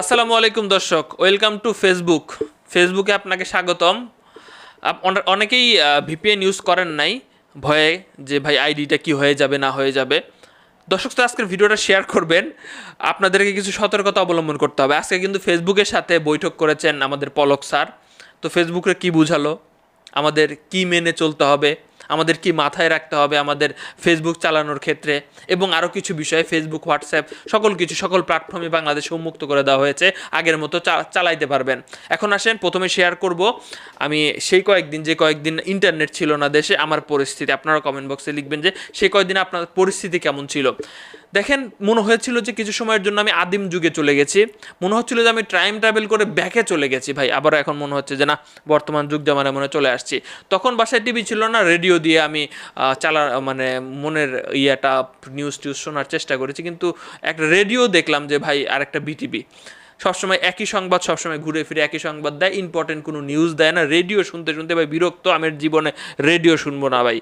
আসসালামু আলাইকুম দর্শক, ওয়েলকাম টু ফেসবুক। ফেসবুকে আপনাকে স্বাগতম। অনেকেই ভিপিএন ইউজ করেন নাই, ভয়ে যে ভাই আইডিটা কি হয়ে যাবে, না হয়ে যাবে। দর্শক, তো আজকের ভিডিওটা শেয়ার করবেন। আপনাদেরকে কিছু সতর্কতা অবলম্বন করতে হবে। আজকে কিন্তু ফেসবুকের সাথে বৈঠক করেছেন আমাদের পলক স্যার। তো ফেসবুকে কি বুঝালো? আমাদের কি মেনে চলতে হবে? আমাদের কি মাথায় রাখতে হবে আমাদের ফেসবুক চালানোর ক্ষেত্রে এবং আরও কিছু বিষয়ে ফেসবুক হোয়াটসঅ্যাপ সকল কিছু, সকল প্ল্যাটফর্মে বাংলাদেশে উন্মুক্ত করে দেওয়া হয়েছে। আগের মতো চালাইতে পারবেন। এখন আসেন, প্রথমে শেয়ার করব। আমি সেই কয়েকদিন, যে কয়েকদিন ইন্টারনেট ছিল না দেশে, আমার পরিস্থিতি। আপনারা কমেন্ট বক্সে লিখবেন যে সেই কয়েকদিন আপনার পরিস্থিতি কেমন ছিল? দেখেন, মনে হয়েছিল যে কিছু সময়ের জন্য আমি আদিম যুগে চলে গেছি। মনে হচ্ছিল যে আমি টাইম ট্রাভেল করে ব্যাকে চলে গেছি ভাই। আবার এখন মনে হচ্ছে যে না, বর্তমান যুগ জামানায় মনে চলে আসছি। তখন বাসায় টিভি ছিল না রেডিও দিয়ে আমি চালা মানে মনের ইয়েটা নিউজ টিউজ শোনার চেষ্টা করেছি। কিন্তু একটা রেডিও দেখলাম যে ভাই আর একটা বিটিভি সবসময় একই সংবাদ, সবসময় ঘুরে ফিরে একই সংবাদ দেয় ইম্পর্টেন্ট কোনো নিউজ দেয় না। রেডিও শুনতে শুনতে ভাই বিরক্ত, আমার জীবনে রেডিও শুনব না ভাই।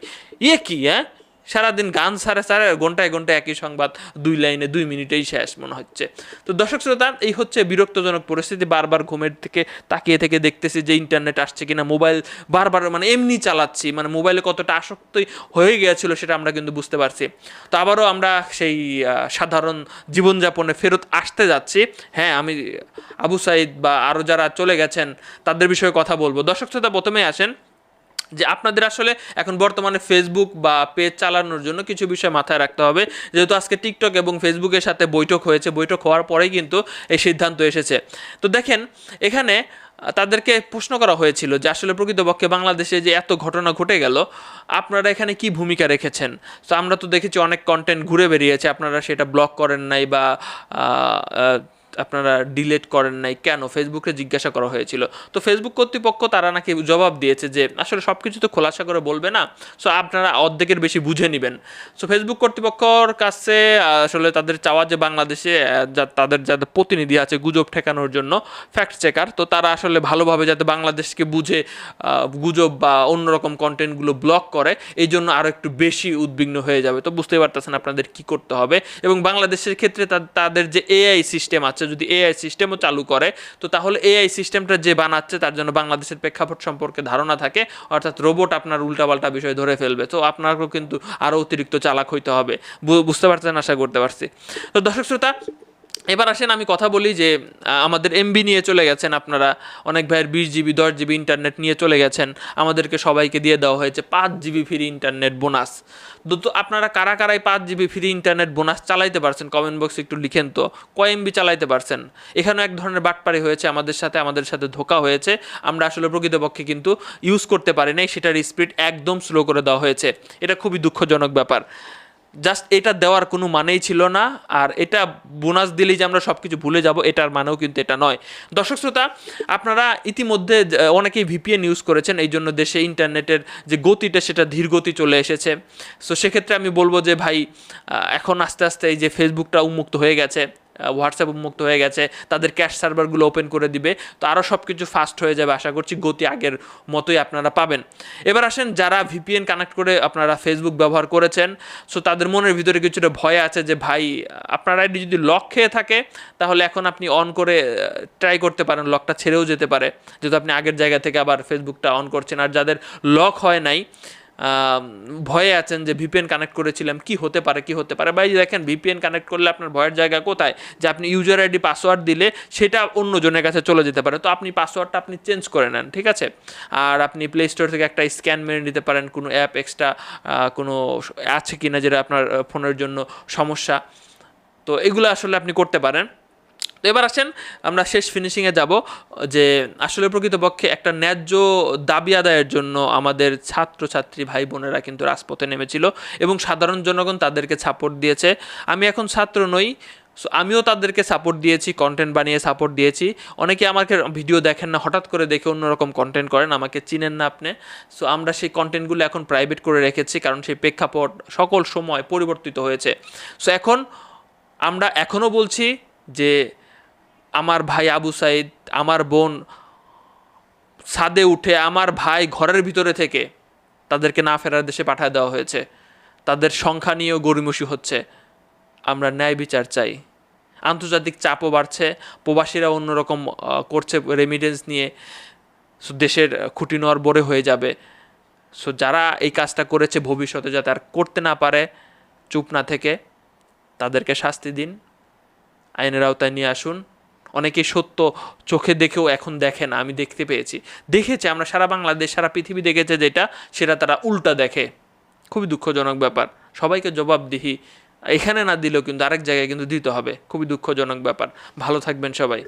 ইয়ে কি হ্যাঁ? সারাদিন গান সারে সারে ঘন্টায় ঘন্টায় একই সংবাদ, দুই লাইনে দুই মিনিটেই শেষ মনে হচ্ছে। তো দর্শক শ্রোতা, এই হচ্ছে বিরক্তজনক পরিস্থিতি। বারবার ঘুমের থেকে তাকিয়ে থেকে দেখতেছি যে ইন্টারনেট আসছে কিনা মোবাইল বারবার মানে এমনি চালাচ্ছি মানে মোবাইলে কতটা আসক্তই হয়ে গিয়েছিল সেটা আমরা কিন্তু বুঝতে পারছি। তো আবারও আমরা সেই সাধারণ জীবনযাপনে ফেরত আসতে যাচ্ছি। হ্যাঁ আমি আবু সাইদ বা আরও যারা চলে গেছেন, তাদের বিষয়ে কথা বলব। দর্শক শ্রোতা, প্রথমেই আসেন যে আপনাদের আসলে এখন বর্তমানে ফেসবুক বা পেজ চালানোর জন্য কিছু বিষয় মাথায় রাখতে হবে। যেহেতু আজকে টিকটক এবং ফেসবুকের সাথে বৈঠক হয়েছে, বৈঠক হওয়ার পরেই কিন্তু এই সিদ্ধান্ত এসেছে। তো দেখেন, এখানে তাদেরকে প্রশ্ন করা হয়েছিল যে আসলে প্রকৃতপক্ষে বাংলাদেশে যে এত ঘটনা ঘটে গেল, আপনারা এখানে কি ভূমিকা রেখেছেন? তো আমরা তো দেখেছি অনেক কন্টেন্ট ঘুরে বেরিয়েছে, আপনারা সেটা ব্লক করেন নাই বা আপনারা ডিলেট করেন নাই, কেন? ফেসবুকে জিজ্ঞাসা করা হয়েছিল। তো ফেসবুক কর্তৃপক্ষ তারা নাকি জবাব দিয়েছে যে, আসলে সব কিছু তো খোলাসা করে বলবে না সো আপনারা অর্ধেকের বেশি বুঝে নেবেন। সো ফেসবুক কর্তৃপক্ষর কাছে, আসলে তাদের চাওয়া যে বাংলাদেশে তাদের যাদের প্রতিনিধি আছে গুজব ঠেকানোর জন্য ফ্যাক্ট চেকার তো তারা আসলে ভালোভাবে যাতে বাংলাদেশকে বুঝে গুজব বা অন্যরকম কন্টেন্টগুলো ব্লক করে, এই জন্য আরও একটু বেশি উদ্বিগ্ন হয়ে যাবে। তো বুঝতেই পারতেছেন আপনাদের কি করতে হবে। এবং বাংলাদেশের ক্ষেত্রে তাদের যে এআই সিস্টেম আছে যদি এআই সিস্টেমও চালু করে, তো তাহলে এআই সিস্টেমটা যে বানাচ্ছে তার জন্য বাংলাদেশের প্রেক্ষাপট সম্পর্কে ধারণা থাকে, অর্থাৎ রোবট আপনার উল্টাপাল্টা বিষয় ধরে ফেলবে। তো আপনাকেও কিন্তু আরও অতিরিক্ত চালাক হইতে হবে। বুঝতে পারছেন? আশা করতে পারছি। তো দর্শক শ্রোতা এবার আসেন, আমি কথা বলি যে আমাদের এমবি নিয়ে চলে গেছেন আপনারা। অনেক ভাইয়ের বিশ জিবি দশ জিবি ইন্টারনেট নিয়ে চলে গেছেন। আমাদেরকে সবাইকে দিয়ে দেওয়া হয়েছে পাঁচ জিবি ফ্রি ইন্টারনেট বোনাস তো আপনারা কারা কারাই পাঁচ জিবি ফ্রি ইন্টারনেট বোনাস চালাইতে পারছেন? কমেন্ট বক্সে একটু লিখেন তো। কয় এমবি চালাইতে পারছেন? এখানেও এক ধরনের বাটপারি হয়েছে আমাদের সাথে আমাদের সাথে ধোকা হয়েছে। আমরা আসলে প্রকৃতপক্ষে কিন্তু ইউজ করতে পারি নাই, সেটার স্পিড একদম স্লো করে দেওয়া হয়েছে। এটা খুবই দুঃখজনক ব্যাপার। জাস্ট এটা দেওয়ার কোনো মানেই ছিল না, আর এটা বোনাস দিলেই যে আমরা সব কিছু ভুলে যাব, এটার মানেও কিন্তু এটা নয়। দর্শক শ্রোতা, আপনারা ইতিমধ্যে অনেকেই ভিপিএন ইউজ করেছেন, এই জন্য দেশে ইন্টারনেটের যে গতিটা, সেটা ধীর গতি চলে এসেছে। সো সেক্ষেত্রে আমি বলব যে ভাই এখন আস্তে আস্তে এই যে ফেসবুকটা উন্মুক্ত হয়ে গেছে। হোয়াটসঅ্যাপ উন্মুক্ত হয়ে গেছে, তাদের ক্যাশ সার্ভারগুলো ওপেন করে দিবে, তো আরও সব কিছু ফাস্ট হয়ে যাবে, আশা করছি গতি আগের মতোই আপনারা পাবেন। এবার আসেন যারা ভিপিএন কানেক্ট করে আপনারা ফেসবুক ব্যবহার করেছেন সো তাদের মনের ভিতরে কিছুটা ভয় আছে যে, ভাই, আপনার আইডি যদি লক খেয়ে থাকে, তাহলে এখন আপনি অন করে ট্রাই করতে পারেন লকটা ছেড়েও যেতে পারে। যেহেতু আপনি আগের জায়গা থেকে আবার ফেসবুকটা অন করছেন, আর যাদের লক হয় নাই ভয়ে আছেন যে ভিপিএন কানেক্ট করেছিলাম, কি হতে পারে, কি হতে পারে? ভাই, দেখেন ভিপিএন কানেক্ট করলে আপনার ভয়ের জায়গা কোথায়? যে আপনি ইউজার আইডি পাসওয়ার্ড দিলে সেটা অন্য জনের কাছে চলে যেতে পারে। তো আপনি পাসওয়ার্ডটা আপনি চেঞ্জ করে নেন, ঠিক আছে? আর আপনি প্লে স্টোর থেকে একটা স্ক্যান মেরে নিতে পারেন, কোনো অ্যাপ এক্সট্রা কোনো আছে কি না যেটা আপনার ফোনের জন্য সমস্যা। তো এগুলো আসলে আপনি করতে পারেন। তো এবার আসেন, আমরা শেষ ফিনিশিংয়ে যাব, যে আসলে প্রকৃতপক্ষে একটা ন্যায্য দাবি আদায়ের জন্য আমাদের ছাত্রছাত্রী ভাই বোনেরা কিন্তু রাজপথে নেমেছিল এবং সাধারণ জনগণ তাদেরকে সাপোর্ট দিয়েছে। আমি এখন ছাত্র নই সো আমিও তাদেরকে সাপোর্ট দিয়েছি কন্টেন্ট বানিয়ে সাপোর্ট দিয়েছি। অনেকে আমাকে ভিডিও দেখেন না, হঠাৎ করে দেখে অন্যরকম কন্টেন্ট করেন, আমাকে চিনেন না আপনি। সো আমরা সেই কন্টেন্টগুলো এখন প্রাইভেট করে রেখেছি, কারণ সেই প্রেক্ষাপট সকল সময় পরিবর্তিত হয়েছে। সো এখন আমরা এখনও বলছি যে আমার ভাই আবু সাইদ, আমার বোন ছাদে উঠে, আমার ভাই ঘরের ভিতরে থেকে তাদেরকে না ফেরার দেশে পাঠায় দেওয়া হয়েছে। তাদের সংখ্যা নিয়েও গরিমসি হচ্ছে। আমরা ন্যায় বিচার চাই। আন্তর্জাতিক চাপও বাড়ছে। প্রবাসীরা অন্যরকম করছে রেমিডেন্স নিয়ে। সো দেশের খুঁটি নর বড়ে হয়ে যাবে। সো যারা এই কাজটা করেছে ভবিষ্যতে যাতে আর করতে না পারে, চুপ না থেকে তাদেরকে শাস্তি দিন। আইনের আওতায় নিয়ে আসুন। অনেকেই সত্য চোখে দেখেও এখন দেখে না, আমি দেখতে পেয়েছি। দেখেছে, আমরা সারা বাংলাদেশ, সারা পৃথিবী দেখেছে যেটা, সেটা তারা উল্টা দেখে। খুবই দুঃখজনক ব্যাপার। সবাইকে জবাবদিহি এখানে না দিলেও কিন্তু আরেক জায়গায় কিন্তু দিতে হবে। খুবই দুঃখজনক ব্যাপার। ভালো থাকবেন সবাই।